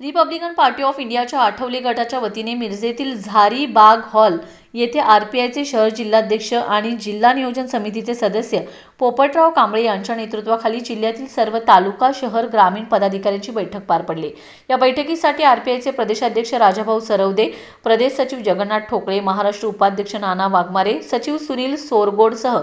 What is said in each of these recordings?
Republican party of इंडियाच्या आठवले गटाच्या वतीने मिरजेतील झारी बाग हॉल येथे आर पी आयचे शहर जिल्हाध्यक्ष आणि जिल्हा नियोजन समितीचे सदस्य पोपटराव कांबळे यांच्या नेतृत्वाखाली जिल्ह्यातील सर्व तालुका शहर ग्रामीण पदाधिकाऱ्यांची बैठक पार पडली. या बैठकीसाठी आर पी आयचे प्रदेशाध्यक्ष राजाभाऊ सरवदे प्रदेश सचिव जगन्नाथ ठोकळे महाराष्ट्र उपाध्यक्ष नाना वाघमारे सचिव सुनील सोरगोडसह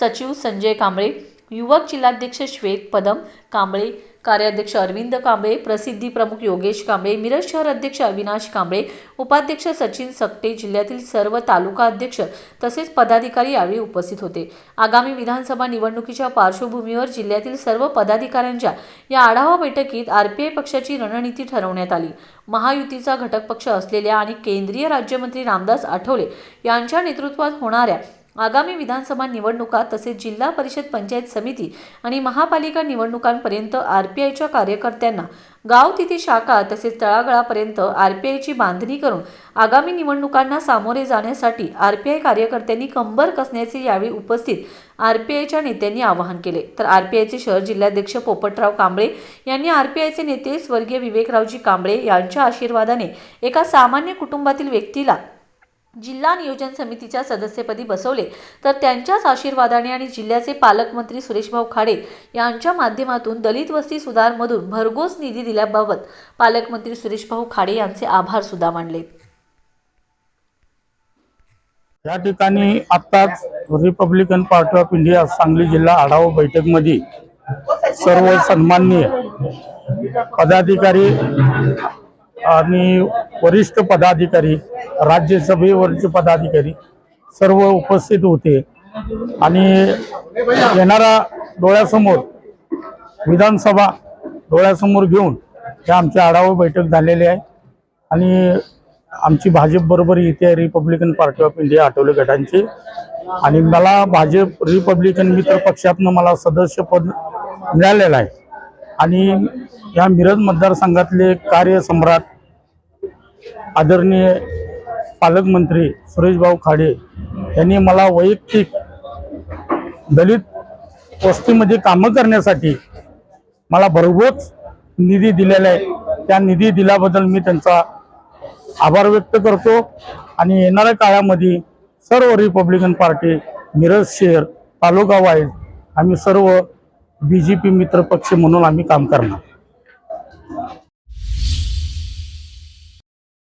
सचिव संजय कांबळे युवक जिल्हाध्यक्ष श्वेत पदम कांबळे कार्याध्यक्ष अरविंद कांबळे प्रसिद्धी प्रमुख योगेश कांबळे मिरज शहर अध्यक्ष अविनाश कांबळे उपाध्यक्ष सचिन सकटे जिल्ह्यातील सर्व तालुका अध्यक्ष तसेच पदाधिकारी यावेळी उपस्थित होते. आगामी विधानसभा निवडणुकीच्या पार्श्वभूमीवर जिल्ह्यातील सर्व पदाधिकाऱ्यांच्या या आढावा बैठकीत आरपीआय पक्षाची रणनीती ठरवण्यात आली. महायुतीचा घटक पक्ष असलेल्या आणि केंद्रीय राज्यमंत्री रामदास आठवले यांच्या नेतृत्वात होणाऱ्या आगामी विधानसभा निवडणुका तसेच जिल्हा परिषद पंचायत समिती आणि महापालिका निवडणुकांपर्यंत आर पी आयच्या कार्यकर्त्यांना गाव तिथे शाखा तसेच तळागळापर्यंत आर पी आयची बांधणी करून आगामी निवडणुकांना सामोरे जाण्यासाठी आर पी आय कार्यकर्त्यांनी कंबर कसण्याचे यावेळी उपस्थित आर पी आयच्या नेत्यांनी आवाहन केले. तर आर पी आयचे शहर जिल्हाध्यक्ष पोपटराव कांबळे यांनी आर पी आयचे नेते स्वर्गीय विवेकरावजी कांबळे यांच्या आशीर्वादाने एका सामान्य कुटुंबातील व्यक्तीला जिल्हा नियोजन समितीच्या सदस्यपदी बसवले तर त्यांच्याच आशीर्वादाने आणि जिल्ह्याचे पालकमंत्री सुरेशभाऊ खाडे यांच्या माध्यमातून दलित वस्ती सुधारमधून भरघोस निधी दिल्याबाबत पालकमंत्री सुरेशभाऊ खाडे यांचे आभार सुद्धा मानले. या ठिकाणी आत्ताच Republican Party of India Sangli जिल्हा आढावा बैठकमध्ये सर्व सन्माननीय पदाधिकारी आणि वरिष्ठ पदाधिकारी राज्यसभेवरचे पदाधिकारी सर्व उपस्थित होते. आणि येणारा डोळ्यासमोर विधानसभा डोळ्यासमोर घेऊन हे आमची आढावा बैठक झालेली आहे. आणि आमची भाजप बरोबर इथे Republican Party of India Athawale गटांची. आणि मला भाजप रिपब्लिकन मित्र पक्षातनं मला सदस्यपद मिळालेलं आहे. आणि या मिरज मतदारसंघातले कार्यसम्राट आदरणीय पालकमंत्री सुरेशभाऊ खाडे यांनी मला वैयक्तिक दलित वस्तीमध्ये कामं करण्यासाठी मला भरघोस निधी दिलेला आहे. त्या निधी दिल्याबद्दल मी त्यांचा आभार व्यक्त करतो आणि येणाऱ्या काळामध्ये सर्व रिपब्लिकन पार्टी मिरज शहर तालुका वाईज आम्ही सर्व बी जे पी मित्र पक्ष म्हणून आम्ही काम करणार.